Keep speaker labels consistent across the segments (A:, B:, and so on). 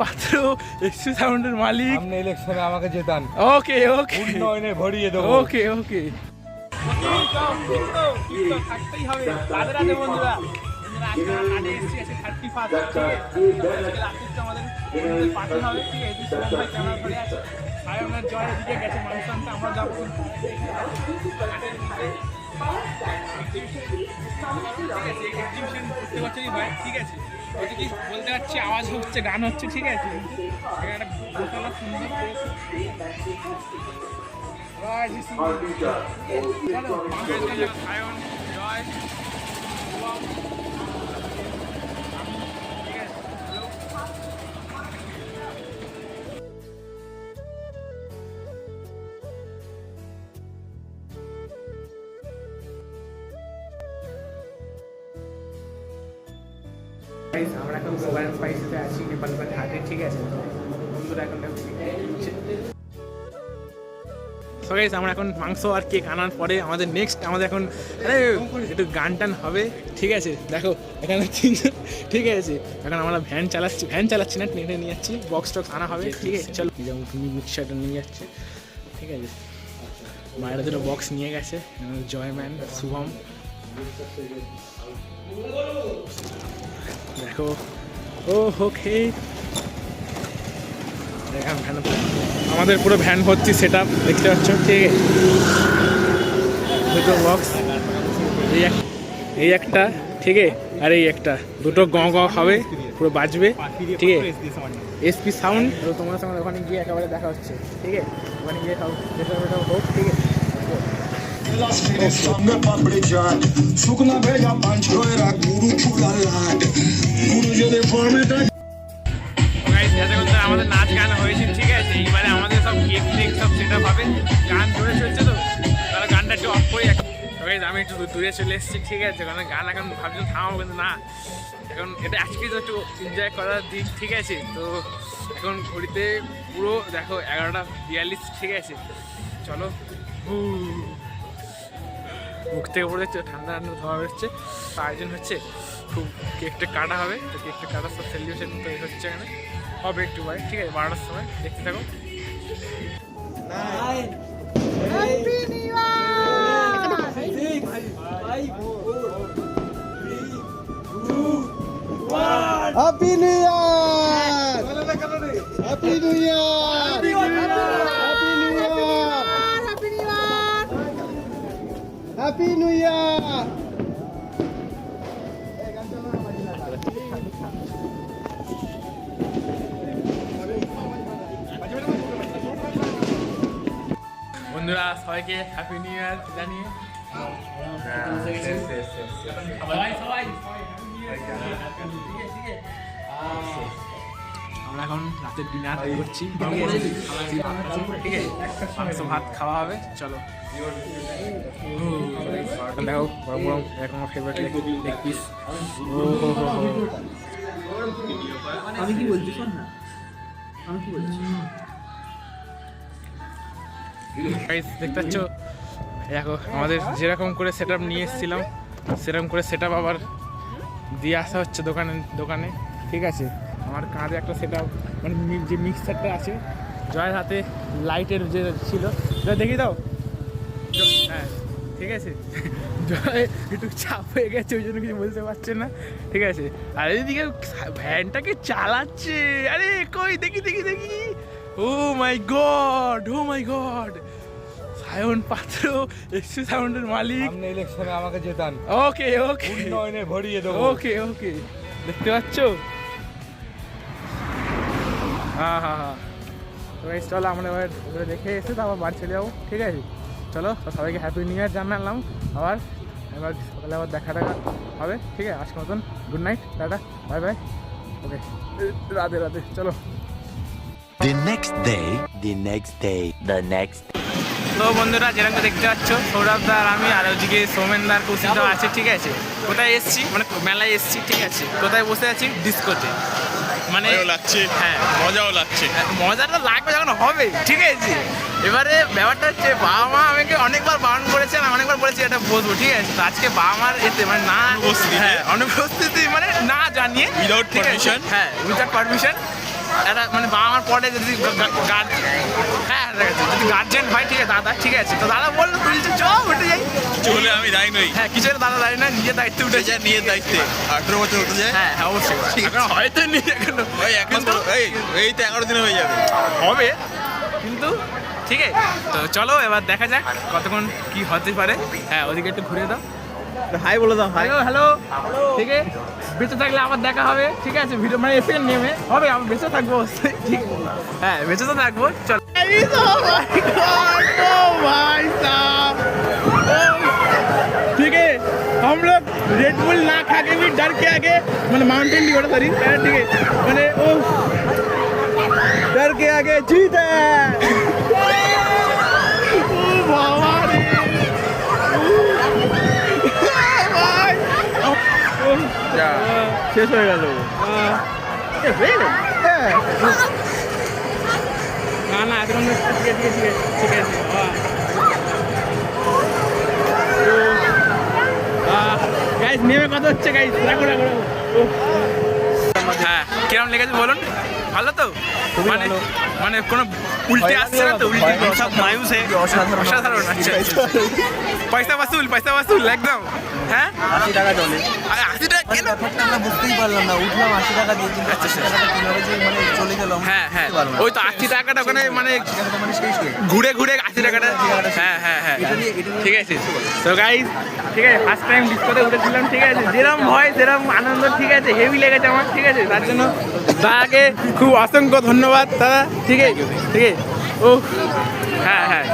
A: পাত্র এক্সু সাউন্ডের মালিক
B: সামনে ইলেকশনে আমাকে জেতান
A: ওকে ওকে
B: উন্নয়নে ভরিয়ে দেবো
A: ওকে ওকে থাকতেই হবে রাধে রাধে বন্ধুরা বন্ধুরা, আমরা কাজে এসেছি, আজকে 31 ঠিক আছে? আজকে রাত্রিটা আমাদের বন্ধুদের party হবে, ঠিক আছে? এদিকে শুভম ভাই ক্যামেরা ধরে আছে। সায়নের জয় এদিকে গেছে মানুষ আমরা যাব কিন্তু কাজের ভাই ঠিক আছে? ওইটা কি বলতে পারছি আওয়াজ হচ্ছে গান হচ্ছে ঠিক আছে এখানে দোতলা জয় আমরা এখন গোবার স্পাইসিতে আছি নেপালগঞ্জ হাটে ঠিক আছে? তো বন্ধুরা এখন সো আমরা এখন মাংস আর কেক আনার পরে আমাদের নেক্সট আমাদের এখন, আরে, একটু গান টান হবে, ঠিক আছে? দেখো, এখানে ঠিক আছে? এখন আমরা ভ্যান চালাচ্ছি ভ্যান চালাচ্ছি না ট্রেনে নিয়ে যাচ্ছি বক্স টক্স আনা হবে, ঠিক আছে? চলো। যেমন তুমি মিক্সারটা নিয়ে যাচ্ছে, ঠিক আছে? বাইরে দুটো বক্স নিয়ে গেছে, জয়ম্যান, শুভম। দেখো। ও ওকে দেখাম ভ্যান আমাদের পুরো ভ্যান ভর্তি সেট আপ দেখতে পাচ্ছ? ঠিক আছে। দুটো বক্স এই এক এই একটা ঠিক আছে? আর এই একটা। দুটো গ গ হবে পুরো বাজবে ঠিক আছে? এসপি সাউন্ড তো তোমার সঙ্গে ওখানে গিয়ে একেবারে দেখা হচ্ছে ঠিক আছে? ওখানে গিয়ে খাও যেটা ওটা হোক ঠিক আছে?
C: সঙ্গে পাপড়ি চাট শুকনা ভেজা পাঁচ গুরু চুলা লাট। গুরু ফর্মেটা
A: আমাদের নাচ গান হয়েছে ঠিক আছে এবারে আমাদের সব কেক টেক সব সেটা হবে গান ধরে চলছে তো তাহলে গানটা একটু অফ করি আমি একটু দূরে চলে এসেছি ঠিক আছে কারণ গান এখন ভাবছিলাম থামাবো কিন্তু না এখন এটা আজকে তো একটু এনজয় করার দিক ঠিক আছে তো এখন ঘড়িতে পুরো দেখো এগারোটা বিয়াল্লিশ ঠিক আছে চলো। মুখ থেকে পড়ে ঠান্ডা ঠান্ডা ধোয়া তো আয়োজন হচ্ছে খুব কেকটা কাটা হবে। তো কেকটা কাটার সব সেলিব্রেশন তৈরি হচ্ছে এখানে। হবে একটু ভাই ঠিক আছে? বারোটার সময় দেখতে থাকো।
B: Happy new year happy new year happy new year happy new year
A: বন্ধুরা সবাইকে হ্যাপি নিউ ইয়ার জানিয়ে সবাই আমরা এখন রাতের ডিনার করছি। ঠিক আছে? মাংস ভাত খাওয়া হবে চলো। দেখো গরম গরম ফেভারিট লেগ পিস
D: আমি কি বলছি? শোন না। আমি কি বলছি?
A: দেখতে দেখো, আমাদের যেরকম করে সেট নিয়ে এসেছিলাম, সেরকম করে সেট আবার দিয়ে আসা হচ্ছে দোকানে দোকানে। ঠিক আছে? আমার কাঁধে একটা সেট মানে যে মিক্সারটা আছে, জয়ের হাতে লাইটের যে ছিল, জয় দেখি দাও। হ্যাঁ ঠিক আছে? জয় একটু চাপ হয়ে গেছে, ওই জন্য কিছু বলতে পারছে না। ঠিক আছে? আর এদিকে ভ্যানটাকে চালাচ্ছে। আরে, কই? দেখি দেখি দেখি। ও my god oh my god. Sayan Patra এক্সু সাউন্ডের মালিক।
B: সামনে ইলেকশনে আমাকে জেতান।
A: ওকে ওকে।
B: উন্নয়নে ভরিয়ে দেবো।
A: ওকে ওকে। দেখতে পাচ্ছ? হ্যাঁ হ্যাঁ হ্যাঁ তো guys, চলো আমরা এবার এগুলো দেখে এসে তারপর বাড়ি চলে যাব ঠিক আছে? চলো সবাইকে হ্যাপি নিউ ইয়ার জানালাম আবার এবার সকালে আবার দেখা দেখা হবে ঠিক আছে? আজকের মতন good night tata bye bye okay Radhe Radhe চলো।
E: The next day, the next day, the next
A: তো বন্ধুরা যেরকম দেখতে পাচ্ছ সৌরভ দা আর আমি আর ওদিকে সৌমেন দার কৌশিক আছে ঠিক আছে? কোথায় এসছি? মানে মেলায় এসছি ঠিক আছে? কোথায় বসে আছি? ডিস্কোতে। মানে
F: লাগছে।
A: হ্যাঁ।
F: মজাও লাগছে।
A: মজাটা লাগবে যখন হবে ঠিক আছে? এবারে ব্যাপারটা হচ্ছে বাবা মা আমাকে অনেকবার বারণ করেছে আমি অনেকবার বলেছি এটা বসবো ঠিক আছে? তো আজকে বাবা মার এতে মানে না
F: অনুপস্থিতিতে?
A: হ্যাঁ অনুপস্থিতি মানে না জানিয়ে আছে?
F: permission?
A: হ্যাঁ উইদাউট পারমিশন একটা মানে বাবা মার পরে যদি গার্ড হ্যাঁ যদি গার্জেন হয় ঠিক আছে দাদা ঠিক আছে। তো দাদা বলল তুলছে চ উঠে যাই।
F: চলে আমি যাই নই।
A: হ্যাঁ কিছু দাদা দাঁড়িয়ে না নিজের দায়িত্বে উঠে যায়
F: নিজের দায়িত্বে আঠেরো বছর উঠে যায়।
A: হ্যাঁ হ্যাঁ অবশ্যই। হয়তো নিয়ে
F: এখনও এখন তো এই এই তো এগারো দিন হয়ে যাবে।
A: হবে। কিন্তু ঠিক আছে। তো চলো এবার দেখা যাক কতক্ষণ কি হতে পারে। হ্যাঁ ওদিকে একটু ঘুরে দাও।
B: হাই বলে দাও
A: হ্যালো হ্যালো ঠিক আছে বেঁচে থাকলে আবার দেখা হবে ঠিক আছে ভিডিও মানে এসে নেমে হবে আমি বেঁচে থাকবো অবশ্যই, ঠিক হ্যাঁ বেঁচে তো থাকবো চল भाई साहब ठीक है हम लोग रेड बुल ना खा के भी डर के आगे मैंने माउंटेन ड्यू सॉरी ठीक है मैंने ओ
B: डर के आगे जीत है শেষ হয়ে গেল
A: না না এখন ঠিক আছে ঠিক আছে ঠিক আছে গাইস নেমে কত হচ্ছে গাইস রাখো হ্যাঁ কিরম লেগেছে বলুন ভালো তো মানে মানে কোনো উল্টে আসছে না তো উল্টে সব মায়ুস অসাধারণ আচ্ছা পয়সা বাসুল পয়সা বাসুল একদম হ্যাঁ?
B: আশি টাকা চলে।
A: আশি টাকা কেন?
B: আমরা বুঝতেই পারলাম না। উঠলাম আশি টাকা দিয়ে কিন্তু আশি টাকাটা কীভাবে যে মানে চলে গেল
A: হ্যাঁ হ্যাঁ। ওই তো আশি টাকাটা ওখানে মানে
B: মানে।
A: ঘুরে ঘুরে আশি টাকাটা হ্যাঁ হ্যাঁ হ্যাঁ। ঠিক আছে। তো গাইজ ঠিক আছে ফার্স্ট টাইম ডিসকোতে উঠেছিলাম ঠিক আছে। যেরকম ভয় সেরকম আনন্দ ঠিক আছে। হেভি লেগেছে আমার ঠিক আছে। তার জন্য দাদাকে খুব অসংখ্য ধন্যবাদ দাদা। ঠিক আছে ঠিক আছে। ও হ্যাঁ হ্যাঁ।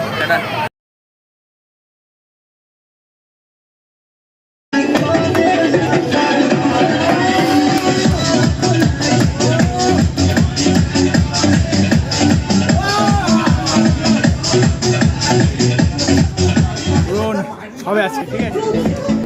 A: হবে আজকে ঠিক আছে?